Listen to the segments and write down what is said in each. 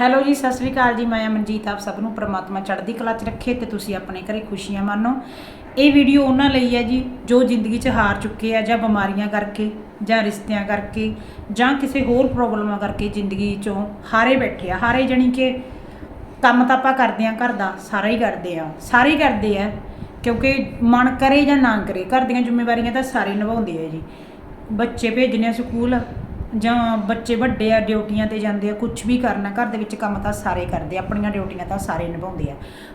Hello ਜੀ, ਸਤਿ ਸ੍ਰੀ ਅਕਾਲ ਜੀ। ਮੈਂ ਅਮਨਜੀਤ ਆਪ ਸਭ ਨੂੰ ਪ੍ਰਮਾਤਮਾ ਚੜ੍ਹਦੀ ਕਲਾ 'ਚ ਰੱਖੇ ਤੇ ਤੁਸੀਂ ਆਪਣੇ ਘਰੇ ਖੁਸ਼ੀਆਂ ਮਾਣੋ ਇਹ ਵੀਡੀਓ ਉਹਨਾਂ ਲਈ ਹੈ ਜੀ, ਜੋ ਜ਼ਿੰਦਗੀ 'ਚ ਹਾਰ ਚੁੱਕੇ ਆ ਜਾਂ ਬਿਮਾਰੀਆਂ ਕਰਕੇ, ਜਾਂ ਰਿਸ਼ਤਿਆਂ ਕਰਕੇ, ਜਾਂ ਕਿਸੇ ਹੋਰ ਪ੍ਰੋਬਲਮਾਂ ਕਰਕੇ ਜ਼ਿੰਦਗੀ 'ਚੋਂ ਹਾਰੇ ਬੈਠੇ ਆ। ਹਾਰੇ ਜਣੀ ਕਿ ਕੰਮ ਤਾਂ ਆਪਾਂ ਕਰਦੇ ਆ ਘਰ ਦਾ ਸਾਰਾ ਹੀ ਕਰਦੇ ਆ ਸਾਰੇ ਹੀ ਕਰਦੇ ਆ, ਕਿਉਂਕਿ ਮਨ ਕਰੇ ਜਾਂ ਨਾ ਕਰੇ, ਘਰ ਦੀਆਂ ਜ਼ਿੰਮੇਵਾਰੀਆਂ ਤਾਂ ਸਾਰੇ ਨਿਭਾਉਂਦੇ ਆ ਜੀ। ਬੱਚੇ ਭੇਜਣੇ ਸਕੂਲ ਜਾਂ ਬੱਚੇ ਵੱਡੇ ਆ, ਡਿਊਟੀਆਂ ਤੇ ਜਾਂਦੇ ਆ ਕੁਝ ਵੀ ਕਰਨਾ, ਘਰ ਦੇ ਵਿੱਚ ਕੰਮ ਤਾਂ ਸਾਰੇ ਕਰਦੇ ਆ, ਆਪਣੀਆਂ ਡਿਊਟੀਆਂ ਤਾਂ ਸਾਰੇ ਨਿਭਾਉਂਦੇ ਆ।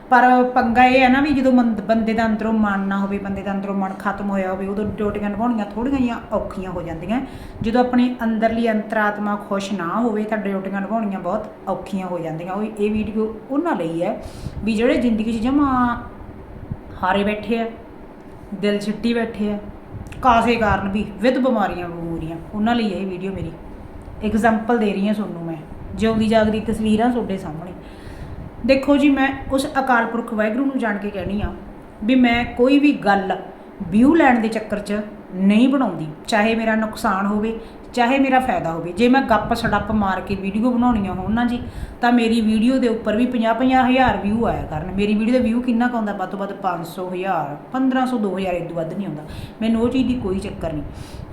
ਪਰ ਪੰਗਾ ਇਹ ਹੈ ਨਾ ਵੀ ਜਦੋਂ ਮੰਦ- ਬੰਦੇ ਦਾ ਅੰਦਰੋਂ ਮਨ ਨਾ ਹੋਵੇ, ਬੰਦੇ ਦਾ ਅੰਦਰੋਂ ਮਨ ਖਤਮ ਹੋਇਆ ਹੋਵੇ, ਉਦੋਂ ਡਿਊਟੀਆਂ ਨਿਭਾਉਣੀਆਂ ਥੋੜ੍ਹੀਆਂ ਜਿਹੀਆਂ ਔਖੀਆਂ ਹੋ ਜਾਂਦੀਆਂ। ਜਦੋਂ ਆਪਣੀ ਅੰਦਰਲੀ ਅੰਤਰਾਤਮਾ ਖੁਸ਼ ਨਾ ਹੋਵੇ, ਤਾਂ ਡਿਊਟੀਆਂ ਨਿਭਾਉਣੀਆਂ ਬਹੁਤ ਔਖੀਆਂ ਹੋ ਜਾਂਦੀਆਂ। ਉਹ ਇਹ ਵੀਡੀਓ ਉਹਨਾਂ ਲਈ ਹੈ ਵੀ ਜਿਹੜੇ ਜ਼ਿੰਦਗੀ 'ਚ ਜਮਾ ਹਾਰੇ ਬੈਠੇ ਆ, ਦਿਲ ਛਿੱਟੀ ਬੈਠੇ ਆ ਕਾਸੇ ਕਾਰਨ ਵੀ ਵਿਦ ਬਿਮਾਰੀਆਂ ਬਮੂਰੀਆਂ ਉਹਨਾਂ ਲਈ ਇਹ ਵੀਡੀਓ ਮੇਰੀ ਐਗਜ਼ਾਮਪਲ ਦੇ ਰਹੀ ਹਾਂ ਤੁਹਾਨੂੰ ਮੈਂ। ਜਿਉਂਦੀ ਜਾਗਦੀ ਤਸਵੀਰਾਂ ਤੁਹਾਡੇ ਸਾਹਮਣੇ। ਦੇਖੋ ਜੀ, ਮੈਂ ਉਸ ਅਕਾਲ ਪੁਰਖ ਵਾਹਿਗੁਰੂ ਨੂੰ ਜਾਣ ਕੇ ਕਹਿਣੀ ਆ ਵੀ ਮੈਂ ਕੋਈ ਵੀ ਗੱਲ ਵਿਊ ਲੈਣ ਦੇ ਚੱਕਰ 'ਚ ਨਹੀਂ ਬਣਾਉਂਦੀ। ਚਾਹੇ ਮੇਰਾ ਨੁਕਸਾਨ ਹੋਵੇ, ਚਾਹੇ ਮੇਰਾ ਫਾਇਦਾ ਹੋਵੇ। ਜੇ ਮੈਂ ਗੱਪ ਸੜੱਪ ਮਾਰ ਕੇ ਵੀਡੀਓ ਬਣਾਉਣੀਆਂ ਹੋਣ ਨਾ ਜੀ, ਤਾਂ ਮੇਰੀ ਵੀਡੀਓ ਦੇ ਉੱਪਰ ਵੀ 50-50 ਹਜ਼ਾਰ ਵਿਊ ਆਇਆ ਕਰਨ। ਮੇਰੀ ਵੀਡੀਓ ਦਾ ਵਿਊ ਕਿੰਨਾ ਕੁ ਆਉਂਦਾ? ਵੱਧ ਤੋਂ ਵੱਧ 500 ਹਜ਼ਾਰ 1500 2000 ਇਦੋਂ ਵੱਧ ਨਹੀਂ ਆਉਂਦਾ। ਮੈਨੂੰ ਉਹ ਚੀਜ਼ ਦੀ ਕੋਈ ਚੱਕਰ ਨਹੀਂ।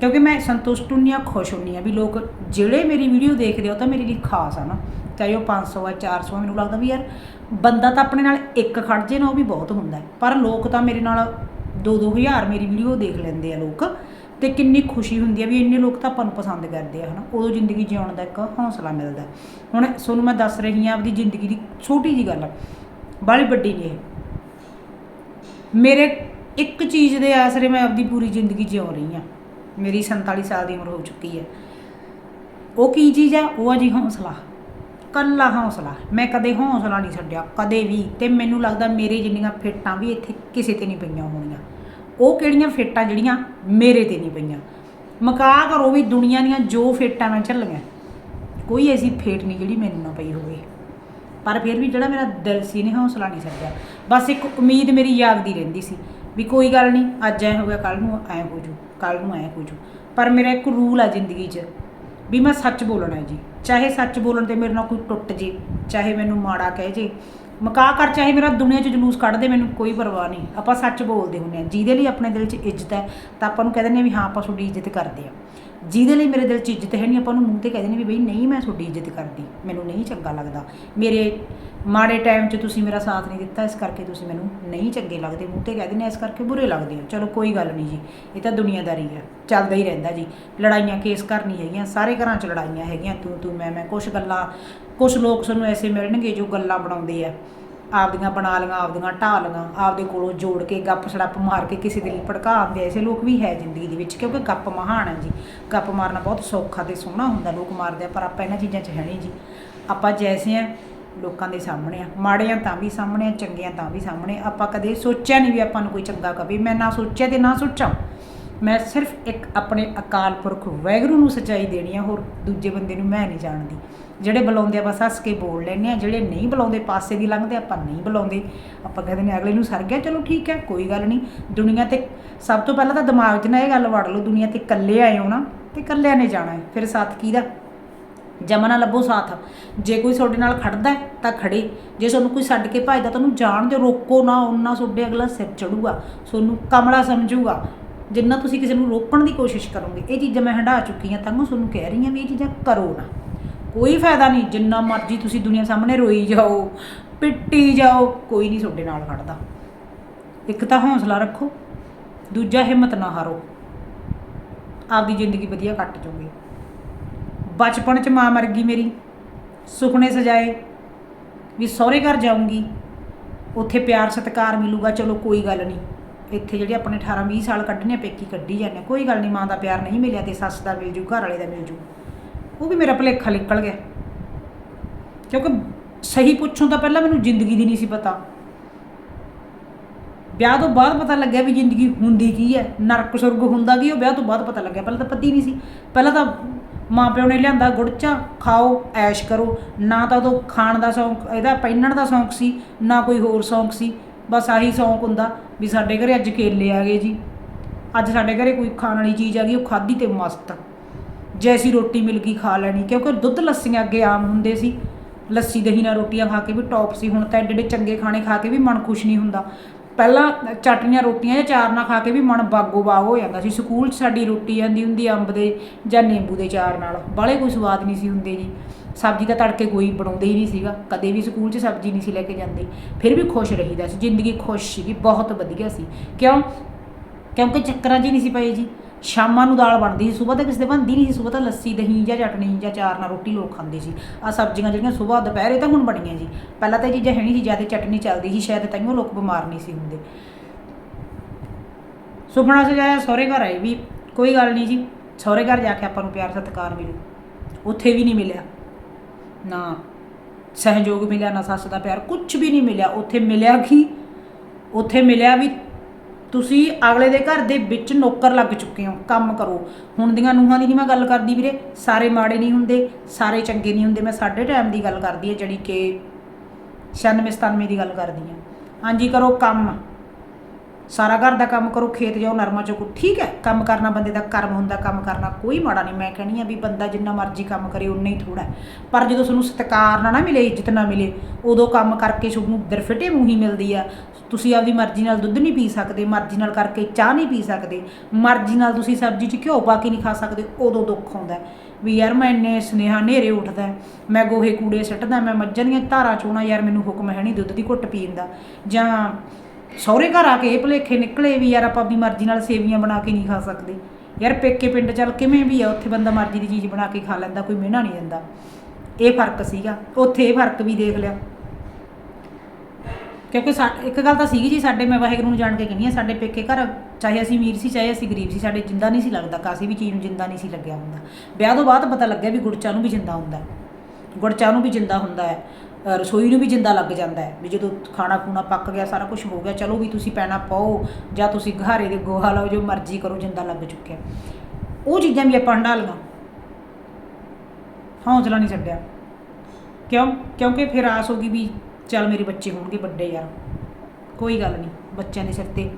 ਕਿਉਂਕਿ ਮੈਂ ਸੰਤੁਸ਼ਟ ਹੁੰਨੀ ਆ ਖੁਸ਼ ਹੁੰਨੀ ਆ ਵੀ ਲੋਕ ਜਿਹੜੇ ਮੇਰੀ ਵੀਡੀਓ ਦੇਖਦੇ ਆ, ਉਹ ਤਾਂ ਮੇਰੇ ਲਈ ਖਾਸ ਆ ਨਾ। ਚਾਹੇ ਉਹ 500 ਆ 400 ਆ, ਮੈਨੂੰ ਲੱਗਦਾ ਵੀ ਯਾਰ ਬੰਦਾ ਤਾਂ ਆਪਣੇ ਨਾਲ ਇੱਕ ਖੜ ਜੇ ਨਾ, ਉਹ ਵੀ ਬਹੁਤ ਹੁੰਦਾ ਪਰ ਲੋਕ ਤਾਂ ਮੇਰੇ ਨਾਲ 2-2 ਹਜ਼ਾਰ ਮੇਰੀ ਵੀਡੀਓ ਦੇਖ ਲੈਂਦੇ ਆ ਲੋਕ ਤੇ ਕਿੰਨੀ ਖੁਸ਼ੀ ਹੁੰਦੀ ਆ ਵੀ ਇੰਨੇ ਲੋਕ ਤਾਂ ਆਪਾਂ ਨੂੰ ਪਸੰਦ ਕਰਦੇ ਆ, ਹਨਾ? ਉਦੋਂ ਜ਼ਿੰਦਗੀ ਜਿਉਣ ਦਾ ਇੱਕ ਹੌਸਲਾ ਮਿਲਦਾ। ਹੁਣ ਤੁਹਾਨੂੰ ਮੈਂ ਦੱਸ ਰਹੀ ਆ ਆਪਦੀ ਜ਼ਿੰਦਗੀ ਦੀ ਛੋਟੀ ਜੀ ਗੱਲ ਬਾਲੀ ਵੱਡੀ ਨਹੀਂ ਇਹ। ਮੇਰੇ ਇੱਕ ਚੀਜ਼ ਦੇ ਆਸਰੇ ਮੈਂ ਆਪਦੀ ਪੂਰੀ ਜ਼ਿੰਦਗੀ ਜਿਉ ਰਹੀ ਆ ਮੇਰੀ 47 ਸਾਲ ਦੀ ਉਮਰ ਹੋ ਚੁੱਕੀ ਹੈ। ਉਹ ਕੀ ਚੀਜ਼ ਹੈ ਉਹ ਆ ਜੀ ਹੌਸਲਾ। ਕੱਲਾ ਹੌਸਲਾ। ਮੈਂ ਕਦੇ ਹੌਸਲਾ ਨਹੀਂ ਛੱਡਿਆ, ਕਦੇ ਵੀ। ਤੇ ਮੈਨੂੰ ਲੱਗਦਾ ਮੇਰੇ ਜਿੰਨੀਆਂ ਫਿੱਟਾਂ ਵੀ ਇੱਥੇ ਕਿਸੇ ਤੇ ਨਹੀਂ ਪਈਆਂ ਹੋਣੀਆਂ। ਉਹ ਕਿਹੜੀਆਂ ਫਿੱਟਾਂ ਜਿਹੜੀਆਂ ਮੇਰੇ ਤੇ ਨਹੀਂ ਪਈਆਂ? ਮਕਾ ਕਰੋ ਵੀ ਦੁਨੀਆ ਦੀਆਂ ਜੋ ਫਿੱਟਾਂ ਮੈਂ ਝੱਲੀਆਂ ਕੋਈ ਐਸੀ ਫੇਟ ਨਹੀਂ ਜਿਹੜੀ ਮੈਨੂੰ ਨਾ ਪਈ ਹੋਵੇ। ਪਰ ਫਿਰ ਵੀ ਜਿਹੜਾ ਮੇਰਾ ਦਿਲ ਸੀ ਨੇ ਹੌਸਲਾ ਨਹੀਂ ਛੱਡਿਆ। ਬਸ ਇੱਕ ਉਮੀਦ ਮੇਰੀ ਜਾਗਦੀ ਰਹਿੰਦੀ ਸੀ ਵੀ ਕੋਈ ਗੱਲ ਨਹੀਂ, ਅੱਜ ਐ ਹੋ ਗਿਆ ਕੱਲ ਨੂੰ ਐ ਹੋ ਜੂ ਕੱਲ ਨੂੰ ਐ ਹੋ ਜੂ। ਪਰ ਮੇਰਾ ਇੱਕ ਰੂਲ ਆ ਜ਼ਿੰਦਗੀ 'ਚ ਵੀ ਮੈਂ ਸੱਚ ਬੋਲਣਾ ਜੀ। ਚਾਹੇ ਸੱਚ ਬੋਲਣ ਤੇ ਮੇਰੇ ਨਾਲ ਕੋਈ ਟੁੱਟ ਜੇ, ਚਾਹੇ ਮੈਨੂੰ ਮਾੜਾ ਕਹਿ ਜੇ, ਮਕਾ ਕਰ, ਚਾਹੇ ਮੇਰਾ ਦੁਨੀਆ 'ਚ ਜਲੂਸ ਕੱਢ ਦੇ, ਮੈਨੂੰ ਕੋਈ ਪਰਵਾਹ ਨਹੀਂ। ਆਪਾਂ ਸੱਚ ਬੋਲਦੇ ਹੁੰਦੇ ਆ ਜਿਹਦੇ ਲਈ ਆਪਣੇ ਦਿਲ 'ਚ ਇੱਜ਼ਤ ਹੈ, ਤਾਂ ਆਪਾਂ ਨੂੰ ਕਹਿ ਦਿੰਦੇ ਆ ਵੀ ਹਾਂ, ਆਪਾਂ ਤੁਹਾਡੀ ਇੱਜ਼ਤ ਕਰਦੇ ਆ ਜਿਹਦੇ ਲਈ ਮੇਰੇ ਦਿਲ 'ਚ ਇੱਜ਼ਤ ਹੈ ਨਹੀਂ, ਆਪਾਂ ਨੂੰ ਮੂੰਹ ਤੇ ਕਹਿ ਦਿੰਦੇ ਵੀ ਬਈ ਨਹੀਂ ਮੈਂ ਤੁਹਾਡੀ ਇੱਜ਼ਤ ਕਰਦੀ, ਮੈਨੂੰ ਨਹੀਂ ਚੰਗਾ ਲੱਗਦਾ। ਮੇਰੇ ਮਾੜੇ ਟਾਈਮ 'ਚ ਤੁਸੀਂ ਮੇਰਾ ਸਾਥ ਨਹੀਂ ਦਿੱਤਾ, ਇਸ ਕਰਕੇ ਤੁਸੀਂ ਮੈਨੂੰ ਨਹੀਂ ਚੰਗੇ ਲੱਗਦੇ, ਮੂੰਹ ਤੇ ਕਹਿ ਦਿੰਦੇ ਇਸ ਕਰਕੇ ਬੁਰੇ ਲੱਗਦੇ ਹੋ। ਚਲੋ ਕੋਈ ਗੱਲ ਨਹੀਂ ਜੀ, ਇਹ ਤਾਂ ਦੁਨੀਆਦਾਰੀ ਹੈ, ਚੱਲਦਾ ਹੀ ਰਹਿੰਦਾ ਜੀ। ਲੜਾਈਆਂ ਕੇਸ ਘਰ ਨਹੀਂ ਹੈਗੀਆਂ, ਸਾਰੇ ਘਰਾਂ 'ਚ ਲੜਾਈਆਂ ਹੈਗੀਆਂ, ਤੂੰ ਤੂੰ, ਮੈਂ ਮੈਂ ਕੁਝ ਗੱਲਾਂ ਕੁਝ ਲੋਕ ਸਾਨੂੰ ਐਸੇ ਮਿਲਣਗੇ ਜੋ ਗੱਲਾਂ ਬਣਾਉਂਦੇ ਆ। ਆਪਦੀਆਂ ਬਣਾ ਲੀਆਂ, ਆਪਦੀਆਂ ਢਾਹ ਲੀਆਂ, ਆਪਦੇ ਕੋਲੋਂ ਜੋੜ ਕੇ ਗੱਪ ਸੜੱਪ ਮਾਰ ਕੇ ਕਿਸੇ ਦੇ ਲਈ ਭੜਕਾਉਂਦੇ ਐਸੇ ਲੋਕ ਵੀ ਹੈ ਜ਼ਿੰਦਗੀ ਦੇ ਵਿੱਚ, ਕਿਉਂਕਿ ਗੱਪ ਮਹਾਨ ਹੈ ਜੀ। ਗੱਪ ਮਾਰਨਾ ਬਹੁਤ ਸੌਖਾ ਤੇ ਸੋਹਣਾ ਹੁੰਦਾ ਲੋਕ ਮਾਰਦੇ ਆ, ਪਰ ਆਪਾਂ ਇਹਨਾਂ ਚੀਜ਼ਾਂ 'ਚ ਹੈ ਨਹੀਂ ਜੀ। ਆਪਾਂ ਜੈਸੇ ਆ, ਲੋਕਾਂ ਦੇ ਸਾਹਮਣੇ ਆ। ਮਾੜਿਆਂ ਤਾਂ ਵੀ ਸਾਹਮਣੇ ਆ, ਚੰਗਿਆਂ ਤਾਂ ਵੀ ਸਾਹਮਣੇ ਆਪਾਂ ਕਦੇ ਸੋਚਿਆ ਨਹੀਂ ਵੀ ਆਪਾਂ ਨੂੰ ਕੋਈ ਚੰਗਾ ਕਵੇ। ਮੈਂ ਨਾ ਸੋਚਿਆ ਤੇ ਨਾ ਸੋਚਾਂ। ਮੈਂ ਸਿਰਫ ਇੱਕ ਆਪਣੇ ਅਕਾਲ ਪੁਰਖ ਵਾਹਿਗੁਰੂ ਨੂੰ ਸੱਚਾਈ ਦੇਣੀ ਆ, ਹੋਰ ਦੂਜੇ ਬੰਦੇ ਨੂੰ ਮੈਂ ਨਹੀਂ ਜਾਣਦੀ। ਜਿਹੜੇ ਬੁਲਾਉਂਦੇ ਆ, ਬਸ ਹੱਸ ਕੇ ਬੋਲ ਲੈਂਦੇ ਆ, ਜਿਹੜੇ ਨਹੀਂ ਬੁਲਾਉਂਦੇ, ਪਾਸੇ ਦੀ ਲੰਘਦੇ, ਆਪਾਂ ਨਹੀਂ ਬੁਲਾਉਂਦੇ। ਆਪਾਂ ਕਹਿੰਦੇ ਨੇ ਅਗਲੇ ਨੂੰ ਸਰ ਗਿਆ, ਚਲੋ ਠੀਕ ਹੈ ਕੋਈ ਗੱਲ ਨਹੀਂ। ਦੁਨੀਆ ਤੇ ਸਭ ਤੋਂ ਪਹਿਲਾਂ ਤਾਂ ਦਿਮਾਗ 'ਚ ਨਾ ਇਹ ਗੱਲ ਵੜ ਲਓ, ਦੁਨੀਆ ਤੇ ਇਕੱਲੇ ਆਏ ਹੋ ਨਾ, ਤੇ ਇਕੱਲਿਆਂ ਨੇ ਜਾਣਾ ਹੈ। ਫਿਰ ਸਾਥ ਕਿਹਦਾ? ਜਮਨਾ ਲੱਭੋ ਸਾਥ। ਜੇ ਕੋਈ ਤੁਹਾਡੇ ਨਾਲ ਖੜਦਾ ਤਾਂ ਖੜੇ। ਜੇ ਤੁਹਾਨੂੰ ਕੋਈ ਛੱਡ ਕੇ ਭੱਜਦਾ ਤੁਹਾਨੂੰ ਜਾਣ ਦਿਓ। ਰੋਕੋ ਨਾ, ਉਹਨਾਂ ਤੁਹਾਡੇ ਅਗਲਾ ਸਿਰ ਚੜੂਗਾ। ਤੁਹਾਨੂੰ ਕਮਲਾ ਸਮਝੂਗਾ। ਜਿੰਨਾ ਤੁਸੀਂ ਕਿਸੇ ਨੂੰ ਰੋਕਣ ਦੀ ਕੋਸ਼ਿਸ਼ ਕਰੋਗੇ, ਇਹ ਚੀਜ਼ਾਂ ਮੈਂ ਹੰਢਾ ਚੁੱਕੀ ਹਾਂ, ਤਾਂ ਮੈਂ ਤੁਹਾਨੂੰ ਕਹਿ ਰਹੀ ਹਾਂ ਵੀ ਇਹ ਚੀਜ਼ਾਂ ਕਰੋ ਨਾ। ਕੋਈ ਫਾਇਦਾ ਨਹੀਂ, ਜਿੰਨਾ ਮਰਜ਼ੀ ਤੁਸੀਂ ਦੁਨੀਆ ਸਾਹਮਣੇ ਰੋਈ ਜਾਓ, ਪਿੱਟੀ ਜਾਓ, ਕੋਈ ਨਹੀਂ ਤੁਹਾਡੇ ਨਾਲ ਖੜਦਾ। ਇੱਕ ਤਾਂ ਹੌਸਲਾ ਰੱਖੋ, ਦੂਜਾ ਹਿੰਮਤ ਨਾ ਹਾਰੋ। ਆਪਦੀ ਜ਼ਿੰਦਗੀ ਵਧੀਆ ਕੱਟ ਜਾਓਗੇ ਬਚਪਨ 'ਚ ਮਾਂ ਮਰ ਗਈ ਮੇਰੀ, ਸੁਪਨੇ ਸਜਾਏ, ਵੀ ਸਹੁਰੇ ਘਰ ਜਾਊਂਗੀ, ਉੱਥੇ ਪਿਆਰ ਸਤਿਕਾਰ ਮਿਲੂਗਾ, ਚਲੋ ਕੋਈ ਗੱਲ ਨਹੀਂ। ਇੱਥੇ ਜਿਹੜੇ ਆਪਣੇ 18 20 ਸਾਲ ਕੱਢਣੇ ਆ, ਪੇਕੀ ਕੱਢੀ ਜਾਂਦੇ ਆ, ਕੋਈ ਗੱਲ ਨਹੀਂ ਮਾਂ ਦਾ ਪਿਆਰ ਨਹੀਂ ਮਿਲਿਆ ਤੇ ਸੱਸ ਦਾ ਮਿਲ ਜੂ ਘਰ ਵਾਲੇ ਦਾ ਮਿਲ ਜੂ। ਉਹ ਵੀ ਮੇਰਾ ਭੁਲੇਖਾ ਨਿਕਲ ਗਿਆ। ਕਿਉਂਕਿ ਸਹੀ ਪੁੱਛੋਂ ਤਾਂ ਪਹਿਲਾਂ ਮੈਨੂੰ ਜ਼ਿੰਦਗੀ ਦੀ ਨਹੀਂ ਸੀ ਪਤਾ। ਵਿਆਹ ਤੋਂ ਬਾਅਦ ਪਤਾ ਲੱਗਿਆ ਵੀ ਜ਼ਿੰਦਗੀ ਹੁੰਦੀ ਕੀ ਹੈ। ਨਰਕ ਸੁਰਗ ਹੁੰਦਾ ਕੀ ਉਹ ਵਿਆਹ ਤੋਂ ਬਾਅਦ ਪਤਾ ਲੱਗਿਆ। ਪਹਿਲਾਂ ਤਾਂ ਪਤੀ ਨਹੀਂ ਸੀ। ਪਹਿਲਾਂ ਤਾਂ ਮਾਂ ਪਿਓ ਨੇ ਲਿਆਂਦਾ ਗੁੜਚਾ ਖਾਓ ਐਸ਼ ਕਰੋ। ਨਾ ਤਾਂ ਉਦੋਂ ਖਾਣ ਦਾ ਸ਼ੌਂਕ ਇਹਦਾ ਪਹਿਨਣ ਦਾ ਸ਼ੌਂਕ ਸੀ ਨਾ ਕੋਈ ਹੋਰ ਸ਼ੌਂਕ ਸੀ। ਬਸ ਆਹੀ ਸ਼ੌਂਕ ਹੁੰਦਾ ਵੀ ਸਾਡੇ ਘਰੇ ਅੱਜ ਕੇਲੇ ਆ ਗਏ ਜੀ। ਅੱਜ ਸਾਡੇ ਘਰੇ ਕੋਈ ਖਾਣ ਵਾਲੀ ਚੀਜ਼ ਆ ਗਈ, ਉਹ ਖਾਧੀ ਤੇ ਮਸਤ। ਜੈਸੀ ਰੋਟੀ ਮਿਲ ਗਈ ਖਾ ਲੈਣੀ, ਕਿਉਂਕਿ ਦੁੱਧ ਲੱਸੀਆਂ ਅੱਗੇ ਆਮ ਹੁੰਦੇ ਸੀ। ਲੱਸੀ, ਦਹੀਂ ਨਾਲ ਰੋਟੀਆਂ ਖਾ ਕੇ ਵੀ ਟੌਪ ਸੀ, ਹੁਣ ਤਾਂ ਐਡੇ ਐਡੇ ਚੰਗੇ ਖਾਣੇ ਖਾ ਕੇ ਵੀ ਮਨ ਖੁਸ਼ ਨਹੀਂ ਹੁੰਦਾ। ਪਹਿਲਾਂ ਚਟਨੀਆਂ ਰੋਟੀਆਂ ਜਾਂ ਚਾਰ ਨਾਲ ਖਾ ਕੇ ਵੀ ਮਨ ਬਾਗੋ ਬਾਗ ਹੋ ਜਾਂਦਾ ਸੀ। ਸਕੂਲ 'ਚ ਸਾਡੀ ਰੋਟੀ ਆਂਦੀ ਹੁੰਦੀ ਅੰਬ ਦੇ ਜਾਂ ਨਿੰਬੂ ਦੇ ਚਾਰ ਨਾਲ ਬਾਲੇ ਕੋਈ ਸਵਾਦ ਨਹੀਂ ਸੀ ਹੁੰਦੇ ਜੀ। ਸਬਜ਼ੀ ਤਾਂ ਤੜਕੇ ਕੋਈ ਬਣਾਉਂਦੇ ਹੀ ਨਹੀਂ ਸੀਗਾ, ਕਦੇ ਵੀ ਸਕੂਲ 'ਚ ਸਬਜ਼ੀ ਨਹੀਂ ਸੀ ਲੈ ਕੇ ਜਾਂਦੇ, ਫਿਰ ਵੀ ਖੁਸ਼ ਰਹੀਦਾ ਸੀ, ਜ਼ਿੰਦਗੀ ਖੁਸ਼ ਸੀਗੀ, ਬਹੁਤ ਵਧੀਆ ਸੀ। ਕਿਉਂ? ਕਿਉਂਕਿ ਚੱਕਰਾਂ 'ਚ ਹੀ ਨਹੀਂ ਸੀ ਪਏ ਜੀ। ਸ਼ਾਮਾਂ ਨੂੰ ਦਾਲ ਬਣਦੀ ਸੀ, ਸਵੇਰ ਤਾਂ ਕਿਸੇ ਦੇ ਬਣਦੀ ਨਹੀਂ ਸੀ, ਸਵੇਰ ਤਾਂ ਲੱਸੀ, ਦਹੀਂ ਜਾਂ ਚਟਣੀ ਜਾਂ ਚਾਰ ਨਾਲ ਰੋਟੀ ਲੋਕ ਖਾਂਦੇ ਸੀ। ਆ ਸਬਜ਼ੀਆਂ ਜਿਹੜੀਆਂ ਸਵੇਰ, ਦੁਪਹਿਰੇ ਤਾਂ ਹੁਣ ਬਣੀਆਂ ਜੀ। ਪਹਿਲਾਂ ਤਾਂ ਇਹ ਚੀਜ਼ਾਂ ਹੈ ਨਹੀਂ ਸੀ ਜ਼ਿਆਦਾ ਚਟਣੀ ਚੱਲਦੀ ਸੀ, ਸ਼ਾਇਦ ਤਾਈਓ ਲੋਕ ਬਿਮਾਰ ਨਹੀਂ ਸੀ ਹੁੰਦੇ। ਸੁਪਨਾ ਸਜਾਇਆ ਸਹੁਰੇ ਘਰ ਆਏ ਵੀ, ਕੋਈ ਗੱਲ ਨਹੀਂ ਜੀ, ਸਹੁਰੇ ਘਰ ਜਾ ਕੇ ਆਪਾਂ ਨੂੰ ਪਿਆਰ ਸਤਿਕਾਰ ਮਿਲੂ। ਉੱਥੇ ਵੀ ਨਹੀਂ ਮਿਲਿਆ। ਨਾ ਸਹਿਯੋਗ ਮਿਲਿਆ, ਨਾ ਸੱਸ ਦਾ ਪਿਆਰ ਕੁਝ ਵੀ ਨਹੀਂ ਮਿਲਿਆ। ਉੱਥੇ ਮਿਲਿਆ ਕੀ? ਉੱਥੇ ਮਿਲਿਆ ਵੀ ਤੁਸੀਂ ਅਗਲੇ ਦੇ ਘਰ ਦੇ ਵਿੱਚ ਨੌਕਰ ਲੱਗ ਚੁੱਕੇ ਹੋ, ਕੰਮ ਕਰੋ। ਹੁਣ ਦੀਆਂ ਨੂਹਾਂ ਦੀ ਨਹੀਂ ਮੈਂ ਗੱਲ ਕਰਦੀ ਵੀਰੇ। ਸਾਰੇ ਮਾੜੇ ਨਹੀਂ ਹੁੰਦੇ, ਸਾਰੇ ਚੰਗੇ ਨਹੀਂ ਹੁੰਦੇ। ਮੈਂ ਸਾਡੇ ਟਾਈਮ ਦੀ ਗੱਲ ਕਰਦੀ ਹਾਂ, ਜਿਹੜੀ ਕਿ 96 97 ਦੀ ਗੱਲ ਕਰਦੀ ਹਾਂ। ਹਾਂਜੀ, ਕਰੋ ਕੰਮ। ਸਾਰਾ ਘਰ ਦਾ ਕੰਮ ਕਰੋ, ਖੇਤ ਜਾਓ, ਨਰਮਾ ਚੁੱਕੋ, ਠੀਕ ਹੈ? ਕੰਮ ਕਰਨਾ ਬੰਦੇ ਦਾ ਕਰਮ ਹੁੰਦਾ, ਕੰਮ ਕਰਨਾ ਕੋਈ ਮਾੜਾ ਨਹੀਂ। ਮੈਂ ਕਹਿਣੀ ਆ ਵੀ ਬੰਦਾ ਜਿੰਨਾ ਮਰਜ਼ੀ ਕੰਮ ਕਰੇ ਉਨਾ ਹੀ ਥੋੜਾ ਪਰ ਜਦੋਂ ਤੁਹਾਨੂੰ ਸਤਿਕਾਰ ਨਾ ਨਾ ਮਿਲੇ, ਇੱਜ਼ਤ ਨਾ ਮਿਲੇ, ਉਦੋਂ ਕੰਮ ਕਰਕੇ ਤੁਹਾਨੂੰ ਦਰਫਟੇ ਹੀ ਮਿਲਦੀ ਆ। ਤੁਸੀਂ ਆਪਦੀ ਮਰਜ਼ੀ ਨਾਲ ਦੁੱਧ ਨਹੀਂ ਪੀ ਸਕਦੇ, ਮਰਜ਼ੀ ਨਾਲ ਕਰਕੇ ਚਾਹ ਨਹੀਂ ਪੀ ਸਕਦੇ, ਮਰਜ਼ੀ ਨਾਲ ਤੁਸੀਂ ਸਬਜ਼ੀ 'ਚ ਘਿਓ ਪਾ ਕੇ ਨਹੀਂ ਖਾ ਸਕਦੇ, ਉਦੋਂ ਦੁੱਖ ਆਉਂਦਾ ਵੀ ਯਾਰ ਮੈਂ ਇੰਨੇ ਸੁਨੇਹਾ ਹਨੇਰੇ ਉੱਠਦਾ ਮੈਂ ਗੋਹੇ ਕੂੜੇ ਸਿੱਟਦਾ, ਮੈਂ ਮੱਝਾਂ ਦੀਆਂ ਧਾਰਾਂ ਚੋਣਾ, ਯਾਰ ਮੈਨੂੰ ਹੁਕਮ ਹੈ ਨਹੀਂ ਦੁੱਧ ਦੀ ਘੁੱਟ ਪੀਣ ਦਾ। ਜਾਂ ਸਹੁਰੇ ਘਰ ਆ ਕੇ ਇਹ ਭੁਲੇਖੇ ਨਿਕਲੇ ਵੀ ਯਾਰ ਆਪਾਂ ਆਪਣੀ ਮਰਜ਼ੀ ਨਾਲ ਸੇਵੀਆਂ ਬਣਾ ਕੇ ਨਹੀਂ ਖਾ ਸਕਦੇ। ਯਾਰ ਪੇਕੇ ਪਿੰਡ ਚੱਲ ਕਿਵੇਂ ਵੀ ਆ, ਉੱਥੇ ਬੰਦਾ ਮਰਜ਼ੀ ਦੀ ਚੀਜ਼ ਬਣਾ ਕੇ ਖਾ ਲੈਂਦਾ, ਕੋਈ ਮਿਹਣਾ ਨਹੀਂ ਦਿੰਦਾ। ਇਹ ਫ਼ਰਕ ਸੀਗਾ, ਉੱਥੇ ਇਹ ਫ਼ਰਕ ਵੀ ਦੇਖ ਲਿਆ। ਕਿਉਂਕਿ ਸਾ, ਇੱਕ ਗੱਲ ਤਾਂ ਸੀਗੀ ਜੀ, ਸਾਡੇ ਮੈਂ ਵਾਹਿਗੁਰੂ ਨੂੰ ਜਾਣ ਕੇ ਕਹਿੰਦੀ ਆ ਸਾਡੇ ਪੇਕੇ ਘਰ, ਚਾਹੇ ਅਸੀਂ ਅਮੀਰ ਸੀ, ਚਾਹੇ ਅਸੀਂ ਗਰੀਬ ਸੀ, ਸਾਡੇ ਜਿੰਦਾ ਨਹੀਂ ਸੀ ਲੱਗਦਾ, ਕਾਸੀ ਵੀ ਚੀਜ਼ ਨੂੰ ਜਿੰਦਾ ਨਹੀਂ ਸੀ ਲੱਗਿਆ ਹੁੰਦਾ। ਵਿਆਹ ਤੋਂ ਬਾਅਦ ਪਤਾ ਲੱਗਿਆ ਵੀ ਗੁੜਚਾ ਨੂੰ ਵੀ ਜਿੰਦਾ ਹੁੰਦਾ ਗੁੜਚਾ ਨੂੰ ਵੀ ਜਿੰਦਾ ਹੁੰਦਾ ਹੈ। ਰਸੋਈ ਨੂੰ ਵੀ ਜਿੰਦਾ ਲੱਗ ਜਾਂਦਾ ਹੈ ਵੀ ਜਦੋਂ ਖਾਣਾ ਖੂਣਾ ਪੱਕ ਗਿਆ, ਸਾਰਾ ਕੁਝ ਹੋ ਗਿਆ, ਚਲੋ ਵੀ ਤੁਸੀਂ ਪੈਣਾ ਪਾਓ ਜਾਂ ਤੁਸੀਂ ਘਾਰੇ ਦੇ ਗੋਹਾ ਲਾਓ, ਜੋ ਮਰਜ਼ੀ ਕਰੋ, ਜਿੰਦਾ ਲੱਗ ਚੁੱਕਿਆ ਉਹ ਚੀਜ਼ਾਂ ਵੀ ਆਪਾਂ ਹੰਡਾ ਹੌਸਲਾ ਨਹੀਂ ਛੱਡਿਆ। ਕਿਉਂ? ਕਿਉਂਕਿ ਫਿਰ ਆਸ ਹੋ ਗਈ ਵੀ ਚੱਲ ਮੇਰੇ ਬੱਚੇ ਹੋਣਗੇ ਵੱਡੇ ਯਾਰ। ਕੋਈ ਗੱਲ ਨਹੀਂ, ਬੱਚਿਆਂ ਦੇ ਸਿਰ ਤੇ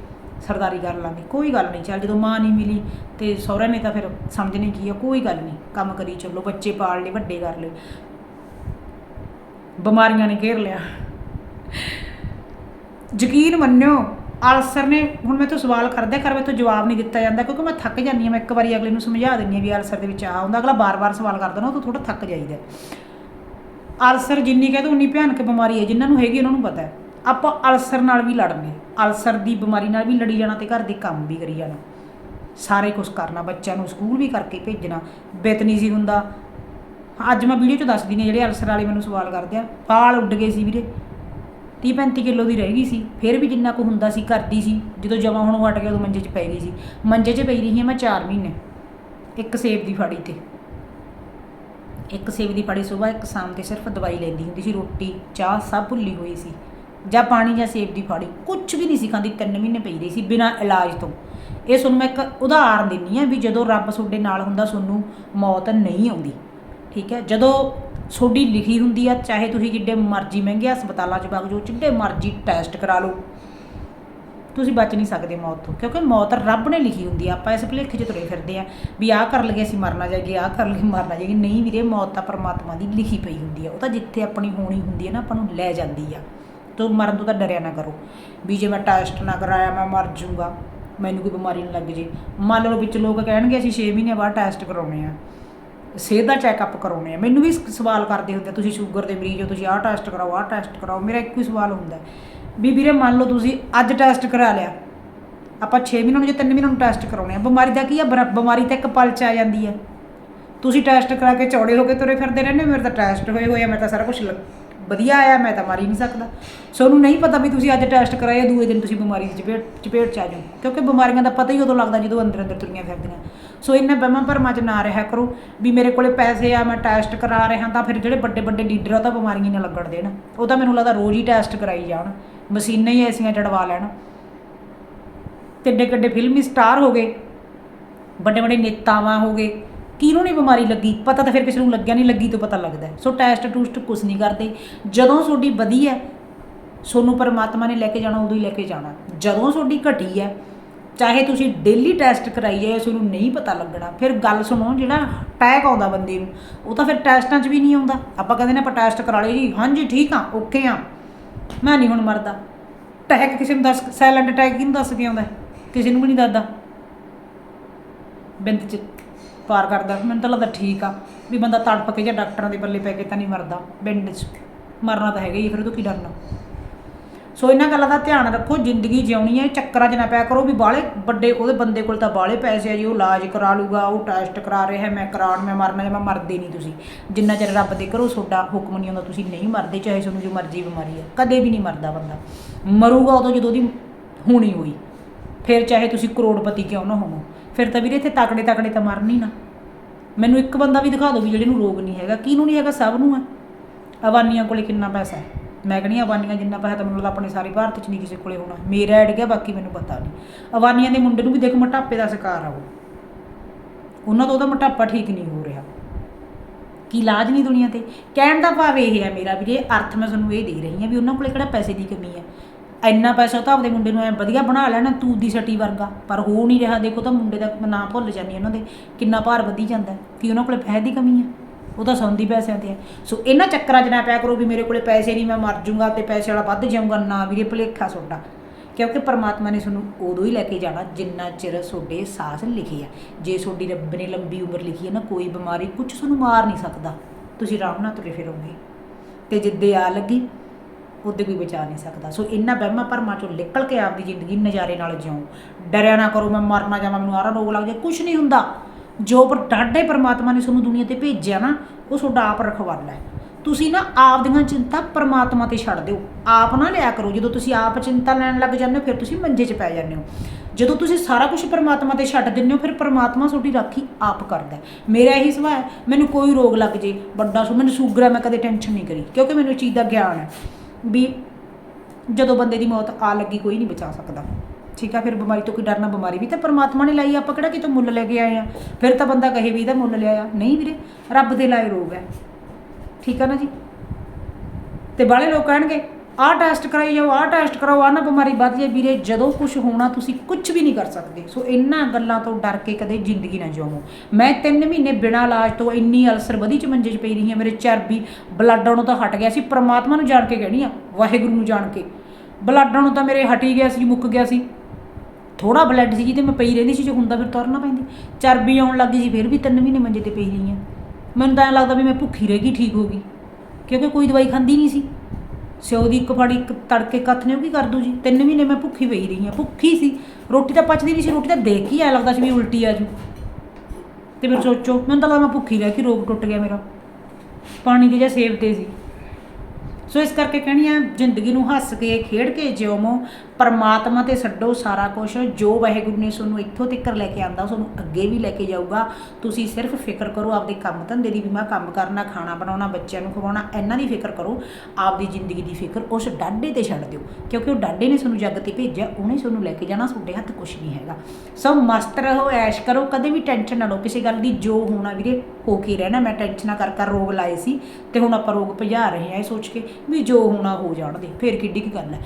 ਸਰਦਾਰੀ ਕਰ ਲਾਂਗੇ। ਕੋਈ ਗੱਲ ਨਹੀਂ, ਚੱਲ ਜਦੋਂ ਮਾਂ ਨਹੀਂ ਮਿਲੀ ਤੇ ਸਹੁਰਾ ਨੇ ਤਾਂ ਫਿਰ ਸਮਝਣੇ ਕੀ ਆ, ਕੋਈ ਗੱਲ ਨਹੀਂ। ਕੰਮ ਕਰੀ ਚੱਲੋ, ਬੱਚੇ ਪਾਲ ਲਏ, ਵੱਡੇ ਕਰ ਲਏ। ਬਿਮਾਰੀਆਂ ਨੇ ਘੇਰ ਲਿਆ। ਯਕੀਨ ਮੰਨਿਓ, ਅਲਸਰ ਨੇ, ਹੁਣ ਮੈਂ ਤੋਂ ਸਵਾਲ ਕਰਦਾ ਕਰ ਮੈਂ ਤੋਂ ਜਵਾਬ ਨਹੀਂ ਦਿੱਤਾ ਜਾਂਦਾ, ਕਿਉਂਕਿ ਮੈਂ ਥੱਕ ਜਾਂਦੀ ਹਾਂ, ਮੈਂ ਇੱਕ ਵਾਰੀ ਅਗਲੇ ਨੂੰ ਸਮਝਾ ਦਿੰਦੀ ਹਾਂ ਵੀ ਅਲਸਰ ਦੇ ਵਿੱਚ ਆ ਹੁੰਦਾ ਅਗਲਾ ਬਾਰ-ਬਾਰ ਸਵਾਲ ਕਰਦਾ ਨਾ, ਉਹ ਤੋਂ ਥੋੜਾ ਥੱਕ ਜਾਈਦਾ। ਅਲਸਰ ਜਿੰਨੀ ਕਹੇ ਤਾਂ, ਉਨੀ ਭਿਆਨਕ ਬਿਮਾਰੀ ਹੈ, ਜਿਨ੍ਹਾਂ ਨੂੰ ਹੈਗੀ ਉਹਨਾਂ ਨੂੰ ਪਤਾ ਹੈ। ਆਪਾਂ ਅਲਸਰ ਨਾਲ ਵੀ ਲੜਨੇ, ਅਲਸਰ ਦੀ ਬਿਮਾਰੀ ਨਾਲ ਵੀ ਲੜੀ ਜਾਣਾ ਤੇ ਘਰ ਦੇ ਕੰਮ ਵੀ ਕਰੀ ਜਾਣਾ। ਸਾਰੇ ਕੁਝ ਕਰਨਾ, ਬੱਚਿਆਂ ਨੂੰ ਸਕੂਲ ਵੀ ਕਰਕੇ ਭੇਜਣਾ ਬਿਤ ਨਹੀਂ ਸੀ ਹੁੰਦਾ ਅੱਜ ਮੈਂ ਵੀਡੀਓ 'ਚ ਦੱਸਦੀ ਨੇ ਜਿਹੜੇ ਅਲਸਰ ਵਾਲੇ ਮੈਨੂੰ ਸਵਾਲ ਕਰਦੇ ਆ, ਵਾਲ ਉੱਡ ਗਏ ਸੀ ਵੀਰੇ। 30 35 ਕਿਲੋ ਦੀ ਰਹਿ ਗਈ ਸੀ, ਫਿਰ ਵੀ ਜਿੰਨਾ ਕੁ ਹੁੰਦਾ ਸੀ ਕਰਦੀ ਸੀ, ਜਦੋਂ ਜਮਾ ਹੁਣ ਹਟ ਗਿਆ, ਉਦੋਂ ਮੰਜੇ 'ਚ ਪੈ ਗਈ ਸੀ। ਮੰਜੇ 'ਚ ਪਈ ਰਹੀ ਹਾਂ ਮੈਂ 4 ਮਹੀਨੇ, ਇੱਕ ਸੇਬ ਦੀ ਫਾੜੀ ਤੇ। ਇੱਕ ਸੇਬ ਦੀ ਫਾੜੀ ਸਵੇਰ, ਇੱਕ ਸ਼ਾਮ ਤੇ ਸਿਰਫ ਦਵਾਈ ਲੈਂਦੀ ਹੁੰਦੀ ਸੀ, ਰੋਟੀ, ਚਾਹ ਸਭ ਭੁੱਲੀ ਹੋਈ ਸੀ। ਜਾਂ ਪਾਣੀ ਜਾਂ ਸੇਬ ਦੀ ਫਾੜੀ ਕੁਝ ਵੀ ਨਹੀਂ ਸੀ ਖਾਂਦੀ 3 ਮਹੀਨੇ ਪਈ ਰਹੀ ਸੀ ਬਿਨਾਂ ਇਲਾਜ ਤੋਂ। ਇਹ ਤੁਹਾਨੂੰ ਮੈਂ ਇੱਕ ਉਦਾਹਰਨ ਦਿੰਨੀ ਆ ਵੀ ਜਦੋਂ ਰੱਬ ਤੁਹਾਡੇ ਨਾਲ ਹੁੰਦਾ, ਤੁਹਾਨੂੰ ਮੌਤ ਨਹੀਂ ਆਉਂਦੀ। ਠੀਕ ਹੈ? ਜਦੋਂ ਤੁਹਾਡੀ ਲਿਖੀ ਹੁੰਦੀ ਆ, ਚਾਹੇ ਤੁਸੀਂ ਜਿੱਡੇ ਮਰਜ਼ੀ ਮਹਿੰਗੇ ਹਸਪਤਾਲਾਂ 'ਚ ਵਗ ਜਾਓ, ਜਿੱਡੇ ਮਰਜ਼ੀ ਟੈਸਟ ਕਰਾ ਲਓ, ਤੁਸੀਂ ਬਚ ਨਹੀਂ ਸਕਦੇ ਮੌਤ ਤੋਂ, ਕਿਉਂਕਿ ਮੌਤ ਰੱਬ ਨੇ ਲਿਖੀ ਹੁੰਦੀ ਆ, ਆਪਾਂ ਇਸ ਭੁਲੇਖੇ 'ਚ ਤੁਰੇ ਫਿਰਦੇ ਆ ਵੀ ਆਹ ਕਰ ਲਗੇ ਅਸੀਂ ਮਰਨਾ ਜਾਈਏ, ਆਹ ਕਰ ਲਗੇ ਮਰਨਾ ਜਾਈਏ। ਨਹੀਂ ਵੀਰੇ, ਮੌਤ ਤਾਂ ਪਰਮਾਤਮਾ ਦੀ ਲਿਖੀ ਪਈ ਹੁੰਦੀ ਆ, ਉਹ ਤਾਂ ਜਿੱਥੇ ਆਪਣੀ ਹੋਣੀ ਹੁੰਦੀ ਹੈ ਨਾ, ਆਪਾਂ ਨੂੰ ਲੈ ਜਾਂਦੀ ਆ। ਤੋ ਮਰਨ ਤੋਂ ਤਾਂ ਡਰਿਆ ਨਾ ਕਰੋ, ਵੀ ਜੇ ਮੈਂ ਟੈਸਟ ਨਾ ਕਰਾਇਆ, ਮੈਂ ਮਰ ਜਾਊਂਗਾ, ਮੈਨੂੰ ਕੋਈ ਬਿਮਾਰੀ ਨਾ ਲੱਗ ਜੇ। ਮੰਨ ਲਓ ਵਿੱਚ ਲੋਕ ਕਹਿਣਗੇ, ਅਸੀਂ 6 ਮਹੀਨੇ ਬਾਅਦ ਟੈਸਟ ਕਰਾਉਣੇ ਆ। ਸਿਹਤ ਦਾ ਚੈੱਕਅਪ ਕਰਾਉਣੇ ਆ। ਮੈਨੂੰ ਵੀ ਸਵਾਲ ਕਰਦੇ ਹੁੰਦੇ ਆ, ਤੁਸੀਂ ਸ਼ੂਗਰ ਦੇ ਮਰੀਜ਼ ਹੋ ਤੁਸੀਂ ਆਹ ਟੈਸਟ ਕਰਾਓ ਆਹ ਟੈਸਟ ਕਰਾਓ। ਮੇਰਾ ਇੱਕੋ ਹੀ ਸਵਾਲ ਹੁੰਦਾ ਵੀ ਵੀਰੇ ਮੰਨ ਲਓ ਤੁਸੀਂ ਅੱਜ ਟੈਸਟ ਕਰਾ ਲਿਆ। ਆਪਾਂ 6 ਮਹੀਨਿਆਂ ਨੂੰ ਜਾਂ 3 ਮਹੀਨਿਆਂ ਨੂੰ ਟੈਸਟ ਕਰਾਉਣੇ ਆ। ਬਿਮਾਰੀ ਦਾ ਕੀ ਆ? ਬਰ- ਬਿਮਾਰੀ ਤਾਂ ਇੱਕ ਪਲ ਚ ਆ ਜਾਂਦੀ ਆ। ਤੁਸੀਂ ਟੈਸਟ ਕਰਾ ਕੇ ਚੌੜੇ ਹੋ ਕੇ ਤੁਰੇ ਫਿਰਦੇ ਰਹਿੰਦੇ ਹੋ, ਮੇਰੇ ਤਾਂ ਟੈਸਟ ਹੋਏ ਹੋਏ ਆ ਮੈਂ ਤਾਂ ਸਾਰਾ ਕੁਝ ਵਧੀਆ ਆਇਆ ਮੈਂ ਤਾਂ ਮਾਰੀ ਨਹੀਂ ਸਕਦਾ। ਸੋ ਉਹਨੂੰ ਨਹੀਂ ਪਤਾ ਵੀ ਤੁਸੀਂ ਅੱਜ ਟੈਸਟ ਕਰਾਇਆ ਦੂਏ ਦਿਨ ਤੁਸੀਂ ਬਿਮਾਰੀ ਦੀ ਚਪੇਟ ਚਪੇਟ ਚ ਆ ਜਾਓ। ਕਿਉਂਕਿ ਬਿਮਾਰੀਆਂ ਦਾ ਪਤਾ ਹੀ ਉਦੋਂ ਲੱਗਦਾ ਜਦੋਂ ਅੰਦਰ ਅੰਦਰ ਤੁਰੀਆਂ ਫਿਰਦੀਆਂ। ਸੋ ਇਹਨਾਂ ਵਹਿਮਾਂ ਭਰਮਾਂ ਚ ਨਾ ਰਿਹਾ ਕਰੋ ਵੀ ਮੇਰੇ ਕੋਲੇ ਪੈਸੇ ਆ, ਮੈਂ ਟੈਸਟ ਕਰਾ ਰਿਹਾ ਤਾਂ ਫਿਰ ਜਿਹੜੇ ਵੱਡੇ ਵੱਡੇ ਲੀਡਰ ਆ, ਉਹ ਤਾਂ ਬਿਮਾਰੀਆਂ ਹੀ ਨਾ ਲੱਗਣ ਦੇਣ। ਉਹ ਤਾਂ ਮੈਨੂੰ ਲੱਗਦਾ ਰੋਜ਼ ਹੀ ਟੈਸਟ ਕਰਾਈ ਜਾਣ। ਮਸ਼ੀਨਾਂ ਹੀ ਐਸੀਆਂ ਜੜਵਾ ਲੈਣ। ਕਿੱਡੇ ਕਿੱਡੇ ਫਿਲਮੀ ਸਟਾਰ ਹੋ ਗਏ। ਵੱਡੇ ਵੱਡੇ ਨੇਤਾਵਾਂ ਹੋ ਗਏ। ਕਿਹਨੂੰ ਨਹੀਂ ਬਿਮਾਰੀ ਲੱਗੀ? ਪਤਾ ਤਾਂ ਫਿਰ ਕਿਸੇ ਨੂੰ ਲੱਗਿਆ ਨਹੀਂ, ਲੱਗੀ ਤੋਂ ਪਤਾ ਲੱਗਦਾ ਸੋ ਟੈਸਟ ਟੂਸਟ ਕੁਝ ਨਹੀਂ ਕਰਦੇ। ਜਦੋਂ ਤੁਹਾਡੀ ਵਧੀਆ ਸੋਨੂੰ ਪਰਮਾਤਮਾ ਨੇ ਲੈ ਕੇ ਜਾਣਾ, ਉਦੋਂ ਹੀ ਲੈ ਕੇ ਜਾਣਾ। ਜਦੋਂ ਤੁਹਾਡੀ ਘਟੀ ਹੈ ਚਾਹੇ ਤੁਸੀਂ ਡੇਲੀ ਟੈਸਟ ਕਰਾਈ ਜਾਏ ਤੁਹਾਨੂੰ ਨਹੀਂ ਪਤਾ ਲੱਗਣਾ। ਫਿਰ ਗੱਲ ਸੁਣੋ, ਜਿਹੜਾ ਅਟੈਕ ਆਉਂਦਾ ਬੰਦੇ ਨੂੰ, ਉਹ ਤਾਂ ਫਿਰ ਟੈਸਟਾਂ 'ਚ ਵੀ ਨਹੀਂ ਆਉਂਦਾ। ਆਪਾਂ ਕਹਿੰਦੇ ਨੇ ਆਪਾਂ ਟੈਸਟ ਕਰਾ ਲਏ ਜੀ। ਹਾਂਜੀ, ਠੀਕ ਆ ਓਕੇ ਆ। ਮੈਂ ਨਹੀਂ ਹੁਣ ਮਰਦਾ। ਅਟੈਕ ਕਿਸੇ ਨੂੰ ਦੱਸ ਸਾਇਲੈਂਟ ਅਟੈਕ ਕਿਹਨੂੰ ਦੱਸ ਕੇ ਆਉਂਦਾ? ਕਿਸੇ ਨੂੰ ਵੀ ਨਹੀਂ ਦੱਸਦਾ। ਬਿੰਦ ਚ ਪਾਰ ਕਰਦਾ। ਮੈਨੂੰ ਤਾਂ ਲੱਗਦਾ ਠੀਕ ਆ। ਵੀ ਬੰਦਾ ਤੜਪ ਕੇ ਜਾਂ ਡਾਕਟਰਾਂ ਦੇ ਬੱਲੇ ਪੈ ਕੇ ਤਾਂ ਨਹੀਂ ਮਰਦਾ। ਬਿੰਦ ਚ। ਮਰਨਾ ਤਾਂ ਹੈਗਾ ਹੀ ਫਿਰ ਉਹ ਤੋਂ ਕੀ ਡਰਨਾ? ਸੋ ਇਹਨਾਂ ਗੱਲਾਂ ਦਾ ਧਿਆਨ ਰੱਖੋ, ਜ਼ਿੰਦਗੀ ਜਿਉਣੀ ਹੈ ਚੱਕਰਾਂ 'ਚ ਨਾ ਪਿਆ ਕਰੋ ਵੀ ਬਾਲੇ ਵੱਡੇ ਉਹਦੇ ਬੰਦੇ ਕੋਲ ਤਾਂ ਬਾਲੇ ਪੈਸੇ ਆ ਜੀ, ਉਹ ਇਲਾਜ ਕਰਾ ਲੂਗਾ, ਉਹ ਟੈਸਟ ਕਰਾ ਰਿਹਾ, ਮੈਂ ਕਰਾਉਣ, ਮੈਂ ਮਰਨਾ ਜਾਂ ਮੈਂ ਮਰਦੇ ਨਹੀਂ ਤੁਸੀਂ। ਜਿੰਨਾ ਚਿਰ ਰੱਬ ਦੇ ਕਰੋ ਤੁਹਾਡਾ ਹੁਕਮ ਨਹੀਂ ਆਉਂਦਾ, ਤੁਸੀਂ ਨਹੀਂ ਮਰਦੇ, ਚਾਹੇ ਤੁਹਾਨੂੰ ਜੋ ਮਰਜ਼ੀ ਬਿਮਾਰੀ ਹੈ, ਕਦੇ ਵੀ ਨਹੀਂ ਮਰਦਾ ਬੰਦਾ। ਮਰੂਗਾ ਉਦੋਂ ਜਦੋਂ ਉਹਦੀ ਹੋਣੀ ਹੋਈ, ਫਿਰ ਚਾਹੇ ਤੁਸੀਂ ਕਰੋੜਪਤੀ ਕਿਉਂ ਨਾ ਹੋਵੋ, ਫਿਰ ਤਾਂ ਵੀਰੇ ਇੱਥੇ ਤਕੜੇ ਤਕੜੇ ਤਾਂ ਮਰਨੀ ਨਾ। ਮੈਨੂੰ ਇੱਕ ਬੰਦਾ ਵੀ ਦਿਖਾ ਦਿਓ ਵੀ ਜਿਹੜੇ ਨੂੰ ਰੋਗ ਨਹੀਂ ਹੈਗਾ, ਕਿਹਨੂੰ ਨਹੀਂ ਹੈਗਾ, ਸਭ ਨੂੰ ਹੈ। ਅਵਾਨੀਆਂ ਕੋਲੇ ਕਿੰਨਾ ਪੈਸਾ ਹੈ? ਮੈਂ ਕਹਿੰਦੀ ਹਾਂ ਅਵਾਨੀਆਂ ਜਿੰਨਾ ਪੈਸਾ ਤਾਂ ਮੈਨੂੰ ਲੱਗਦਾ ਆਪਣੇ ਸਾਰੇ ਭਾਰਤ 'ਚ ਨਹੀਂ ਕਿਸੇ ਕੋਲੇ ਹੋਣਾ। ਮੇਰਾ ਐਡ ਗਿਆ, ਬਾਕੀ ਮੈਨੂੰ ਪਤਾ ਨਹੀਂ। ਅਵਾਨੀਆਂ ਦੇ ਮੁੰਡੇ ਨੂੰ ਵੀ ਦੇਖ, ਮੋਟਾਪੇ ਦਾ ਸ਼ਿਕਾਰ ਆ ਉਹ। ਉਹਨਾਂ ਤੋਂ ਉਹਦਾ ਮੋਟਾਪਾ ਠੀਕ ਨਹੀਂ ਹੋ ਰਿਹਾ। ਕੀ ਇਲਾਜ ਨਹੀਂ ਦੁਨੀਆ ਤੇ? ਕਹਿਣ ਦਾ ਭਾਵ ਇਹ ਹੈ ਮੇਰਾ ਵੀਰੇ, ਅਰਥ ਮੈਂ ਤੁਹਾਨੂੰ ਇਹ ਦੇ ਰਹੀ ਹਾਂ ਵੀ ਉਹਨਾਂ ਕੋਲੇ ਕਿਹੜਾ ਪੈਸੇ ਦੀ ਕਮੀ ਹੈ। ਇੰਨਾ ਪੈਸਾ ਉਹ ਤਾਂ ਆਪਦੇ ਮੁੰਡੇ ਨੂੰ ਐ ਵਧੀਆ ਬਣਾ ਲੈਣਾ, ਤੂੰ ਦੀ ਸਟੀ ਵਰਗਾ। ਪਰ ਹੋ ਨਹੀਂ ਰਿਹਾ, ਦੇਖੋ ਤਾਂ ਮੁੰਡੇ ਦਾ ਨਾਂ ਭੁੱਲ ਜਾਂਦੀ ਉਹਨਾਂ ਦੇ। ਕਿੰਨਾ ਭਾਰ ਵਧੀ ਜਾਂਦਾ ਹੈ। ਉਹਨਾਂ ਕੋਲੇ ਪੈਸੇ ਦੀ ਕਮੀ ਹੈ? ਉਹ ਤਾਂ ਸੌਂਦੀ ਪੈਸਿਆਂ ਤੇ ਹੈ ਸੋ ਇਹਨਾਂ ਚੱਕਰਾਂ 'ਚ ਨਾ ਪਿਆ ਕਰੋ ਵੀ ਮੇਰੇ ਕੋਲੇ ਪੈਸੇ ਨਹੀਂ, ਮੈਂ ਮਰ ਜੂੰਗਾ ਤੇ ਪੈਸੇ ਵਾਲਾ ਵੱਧ ਜਾਊਂਗਾ। ਨਾ ਵੀਰੇ, ਭੁਲੇਖਾ ਤੁਹਾਡਾ ਕਿਉਂਕਿ ਪਰਮਾਤਮਾ ਨੇ ਤੁਹਾਨੂੰ ਉਦੋਂ ਹੀ ਲੈ ਕੇ ਜਾਣਾ, ਜਿੰਨਾ ਚਿਰ ਤੁਹਾਡੇ ਸਾਹ ਲਿਖੇ ਆ। ਜੇ ਤੁਹਾਡੀ ਰੱਬ ਨੇ ਲੰਬੀ ਉਮਰ ਲਿਖੀ ਹੈ ਨਾ, ਕੋਈ ਬਿਮਾਰੀ ਕੁਝ ਤੁਹਾਨੂੰ ਮਾਰ ਨਹੀਂ ਸਕਦਾ। ਤੁਸੀਂ ਆਰਾਮ ਨਾਲ ਤੁਰੇ ਫਿਰੋਗੇ। ਤੇ ਜਿੱਦੇ ਆ ਲੱਗੀ, ਉਹਦੇ ਕੋਈ ਬਚਾ ਨਹੀਂ ਸਕਦਾ। ਸੋ ਇੰਨਾ ਵਹਿਮਾਂ ਭਰਮਾਂ ਚੋਂ ਨਿਕਲ ਕੇ ਆਪਦੀ ਜ਼ਿੰਦਗੀ ਨਜ਼ਾਰੇ ਨਾਲ ਜਿਉਂ। ਡਰਿਆ ਨਾ ਕਰੋ, ਮੈਂ ਮਰਨਾ ਜਾਵਾਂ ਮੈਨੂੰ ਆਰਾ ਰੋਗ ਲੱਗ ਜਾਏ ਕੁਝ ਨਹੀਂ ਹੁੰਦਾ। ਜੋ ਪਰ ਡਾਢੇ ਪਰਮਾਤਮਾ ਨੇ ਤੁਹਾਨੂੰ ਦੁਨੀਆ ਤੇ ਭੇਜਿਆ ਨਾ, ਉਹ ਤੁਹਾਡਾ ਆਪ ਰਖਵਾਲਾ ਹੈ। ਤੁਸੀਂ ਨਾ ਆਪ ਦੀਆਂ ਚਿੰਤਾ ਪਰਮਾਤਮਾ ਤੇ ਛੱਡ ਦਿਓ। ਆਪ ਨਾ ਲਿਆ ਕਰੋ। ਜਦੋਂ ਤੁਸੀਂ ਆਪ ਚਿੰਤਾ ਲੈਣ ਲੱਗ ਜਾਂਦੇ ਹੋ, ਫਿਰ ਤੁਸੀਂ ਮੰਜੇ 'ਚ ਪੈ ਜਾਂਦੇ ਹੋ। ਜਦੋਂ ਤੁਸੀਂ ਸਾਰਾ ਕੁਝ ਪਰਮਾਤਮਾ ਤੇ ਛੱਡ ਦਿੰਦੇ ਹੋ, ਫਿਰ ਪਰਮਾਤਮਾ ਤੁਹਾਡੀ ਰਾਖੀ ਆਪ ਕਰਦਾ ਮੇਰਾ ਇਹੀ ਸੁਭਾਅ ਹੈ, ਮੈਨੂੰ ਕੋਈ ਰੋਗ ਲੱਗ ਜੇ, ਵੱਡਾ ਸੋ, ਮੈਨੂੰ ਸ਼ੂਗਰ ਹੈ, ਮੈਂ ਕਦੇ ਟੈਨਸ਼ਨ ਨਹੀਂ ਕਰੀ। ਕਿਉਂਕਿ ਮੈਨੂੰ ਇਹ ਚੀਜ਼ ਦਾ ਗਿਆਨ ਹੈ ਵੀ ਜਦੋਂ ਬੰਦੇ ਦੀ ਮੌਤ ਆ ਲੱਗੀ, ਕੋਈ ਨਹੀਂ ਬਚਾ ਸਕਦਾ। ਠੀਕ ਆ, ਫਿਰ ਬਿਮਾਰੀ ਤੋਂ ਕੋਈ ਡਰਨਾ ਬਿਮਾਰੀ ਵੀ ਤਾਂ ਪਰਮਾਤਮਾ ਨੇ ਲਾਈ ਆਪਾਂ ਕਿਹੜਾ ਕਿਤੋਂ ਮੁੱਲ ਲੈ ਕੇ ਆਏ ਆ? ਫਿਰ ਤਾਂ ਬੰਦਾ ਕਹੇ ਵੀ ਇਹਦਾ ਮੁੱਲ ਲਿਆ ਨਹੀਂ ਵੀਰੇ, ਰੱਬ ਦੇ ਲਾਏ ਰੋਗ ਹੈ ਠੀਕ ਆ ਨਾ ਜੀ? ਤੇ ਬਾਲੇ ਲੋਕ ਕਹਿਣਗੇ, ਆਹ ਟੈਸਟ ਕਰਾਈ ਜਾਓ, ਆਹ ਟੈਸਟ ਕਰਾਓ, ਆਹ ਨਾ ਬਿਮਾਰੀ ਵੱਧ ਜਾਏ ਵੀਰੇ, ਜਦੋਂ ਕੁਝ ਹੋਣਾ ਤੁਸੀਂ ਕੁਝ ਵੀ ਨਹੀਂ ਕਰ ਸਕਦੇ। ਸੋ ਇਹਨਾਂ ਗੱਲਾਂ ਤੋਂ ਡਰ ਕੇ ਕਦੇ ਜ਼ਿੰਦਗੀ ਨਾ ਜਿਉਵੋ ਮੈਂ 3 ਮਹੀਨੇ ਬਿਨਾਂ ਇਲਾਜ ਤੋਂ ਇੰਨੀ ਅਲਸਰ ਵਧੀ ਚ ਮੰਜੇ 'ਚ ਪਈ ਰਹੀ ਹਾਂ, ਮੇਰੇ ਚਰਬੀ ਬਲੱਡ ਆਉਣੋਂ ਤਾਂ ਹਟ ਗਿਆ ਸੀ। ਪ੍ਰਮਾਤਮਾ ਨੂੰ ਜਾਣ ਕੇ ਕਹਿਣੀ ਆ, ਵਾਹਿਗੁਰੂ ਨੂੰ ਜਾਣ ਕੇ। ਬਲੱਡ ਆਉਣੋਂ ਤਾਂ ਮੇਰੇ ਹਟ ਹੀ ਗਿਆ ਸੀ, ਮੁੱਕ ਗਿਆ ਸੀ। ਥੋੜਾ ਬਲੱਡ ਸੀ ਜਿਹਦੇ ਮੈਂ ਪਈ ਰਹਿੰਦੀ ਸੀ, ਜੇ ਹੁੰਦਾ ਫਿਰ ਤੁਰਨਾ ਪੈਂਦੀ। ਚਰਬੀ ਆਉਣ ਲੱਗ ਗਈ ਜੀ ਫਿਰ ਵੀ 3 ਮਹੀਨੇ ਮੰਜੇ ਤੇ ਪਈ ਰਹੀ ਹਾਂ ਮੈਨੂੰ ਤਾਂ ਐਂ ਲੱਗਦਾ ਵੀ ਮੈਂ ਭੁੱਖੀ ਰਹਿ ਗਈ, ਠੀਕ ਹੋ ਗਈ। ਕਿਉਂਕਿ ਕੋਈ ਦਵਾਈ ਖਾਂਦੀ ਨਹੀਂ ਸੀ। ਸਿਓ ਦੀ ਇੱਕ ਫਾੜੀ, ਇੱਕ ਤੜਕੇ ਕੱਥ ਨੇ ਉਹ ਕੀ ਕਰ ਦੂ ਜੀ? ਤਿੰਨ ਮਹੀਨੇ ਮੈਂ ਭੁੱਖੀ ਪਈ ਰਹੀ ਹਾਂ ਭੁੱਖੀ ਸੀ। ਰੋਟੀ ਤਾਂ ਪਚਦੀ ਨਹੀਂ ਸੀ, ਰੋਟੀ ਤਾਂ ਦੇਖ ਹੀ ਐ ਲੱਗਦਾ ਸੀ ਵੀ ਉਲਟੀ ਆ ਜੂ। ਤੇ ਫਿਰ ਸੋਚੋ, ਮੈਨੂੰ ਤਾਂ ਲੱਗਦਾ ਮੈਂ ਭੁੱਖੀ ਰਹਿ ਕੇ ਰੋਗ ਟੁੱਟ ਗਿਆ ਮੇਰਾ। ਪਾਣੀ ਦੀ ਜਾਂ ਸੇਵ ਤੇ ਸੀ। ਸੋ ਇਸ ਕਰਕੇ ਕਹਿਣੀ ਆ, ਜ਼ਿੰਦਗੀ ਨੂੰ ਹੱਸ ਕੇ, ਖੇਡ ਕੇ ਜਿਉਮੋ ਪਰਮਾਤਮਾ ਤੇ ਛੱਡੋ ਸਾਰਾ ਕੁਝ ਜੋ ਵਾਹਿਗੁਰੂ ਨੇ ਤੁਹਾਨੂੰ ਇੱਥੋਂ ਤੱਕ ਲੈ ਕੇ ਆਂਦਾ ਤੁਹਾਨੂੰ ਅੱਗੇ ਵੀ ਲੈ ਕੇ ਜਾਊਗਾ। ਤੁਸੀਂ ਸਿਰਫ ਫਿਕਰ ਕਰੋ, ਆਪਦੇ ਕੰਮ ਧੰਦੇ ਦੀ ਵੀ ਮੈਂ ਕੰਮ ਕਰਨਾ, ਖਾਣਾ ਬਣਾਉਣਾ, ਬੱਚਿਆਂ ਨੂੰ ਖਵਾਉਣਾ, ਇਹਨਾਂ ਦੀ ਫਿਕਰ ਕਰੋ। ਆਪਦੀ ਜ਼ਿੰਦਗੀ ਦੀ ਫਿਕਰ ਉਸ ਡਾਡੇ ਤੇ ਛੱਡ ਦਿਓ, ਕਿਉਂਕਿ ਉਹ ਡਾਡੇ ਨੇ ਤੁਹਾਨੂੰ ਜੱਗ ਤੇ ਭੇਜਿਆ, ਉਹਨੇ ਤੁਹਾਨੂੰ ਲੈ ਕੇ ਜਾਣਾ, ਤੁਹਾਡੇ ਹੱਥ ਕੁਝ ਨਹੀਂ ਹੈਗਾ। ਸੋ ਮਸਤ ਰਹੋ, ਐਸ਼ ਕਰੋ, ਕਦੇ ਵੀ ਟੈਨਸ਼ਨ ਨਾ ਲਓ, ਕਿਸੇ ਗੱਲ ਦੀ ਜੋ ਹੋਣਾ ਵੀਰੇ ਹੋ ਕੇ ਰਹਿਣਾ, ਮੈਂ ਟੈਨਸ਼ਨਾਂ ਕਰ ਕਰ ਰੋਗ ਲਾਏ ਸੀ ਤੇ ਹੁਣ ਆਪਾਂ ਰੋਗ ਭਜਾ ਰਹੇ ਆ ਇਹ ਸੋਚ ਕੇ ਵੀ ਜੋ ਹੋਣਾ ਹੋ ਜਾਣ ਦੇ ਫੇਰ ਕਿੱਡੀ ਕੀ ਗੱਲ ਹੈ।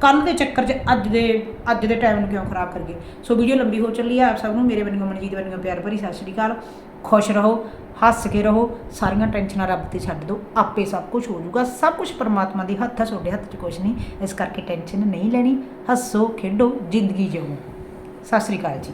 ਕੱਲ ਦੇ ਚੱਕਰ 'ਚ ਅੱਜ ਦੇ ਅੱਜ ਦੇ ਟਾਈਮ ਨੂੰ ਕਿਉਂ ਖਰਾਬ ਕਰੀਏ? ਸੋ ਵੀਡੀਓ ਲੰਬੀ ਹੋ ਚੱਲੀ ਆ, ਆਪ ਸਭ ਨੂੰ, ਮੇਰੇ ਵੱਲੋਂ ਮਨਜੀਤ ਵੱਲੋਂ ਪਿਆਰ ਭਰੀ ਸਤਿ ਸ਼੍ਰੀ ਅਕਾਲ। ਖੁਸ਼ ਰਹੋ, ਹੱਸ ਕੇ ਰਹੋ, ਸਾਰੀਆਂ ਟੈਨਸ਼ਨਾਂ ਰੱਬ ਤੇ ਛੱਡ ਦਿਓ, ਆਪੇ ਸਭ ਕੁਝ ਹੋ ਜਾਊਗਾ, ਸਭ ਕੁਝ ਪਰਮਾਤਮਾ ਦੇ ਹੱਥ ਹੈ ਤੁਹਾਡੇ ਹੱਥ 'ਚ ਕੁਝ ਨਹੀਂ, ਇਸ ਕਰਕੇ ਟੈਨਸ਼ਨ ਨਹੀਂ ਲੈਣੀ, ਹੱਸੋ, ਖੇਡੋ, ਜ਼ਿੰਦਗੀ ਜਿਓ ਸਤਿ ਸ਼੍ਰੀ ਅਕਾਲ ਜੀ।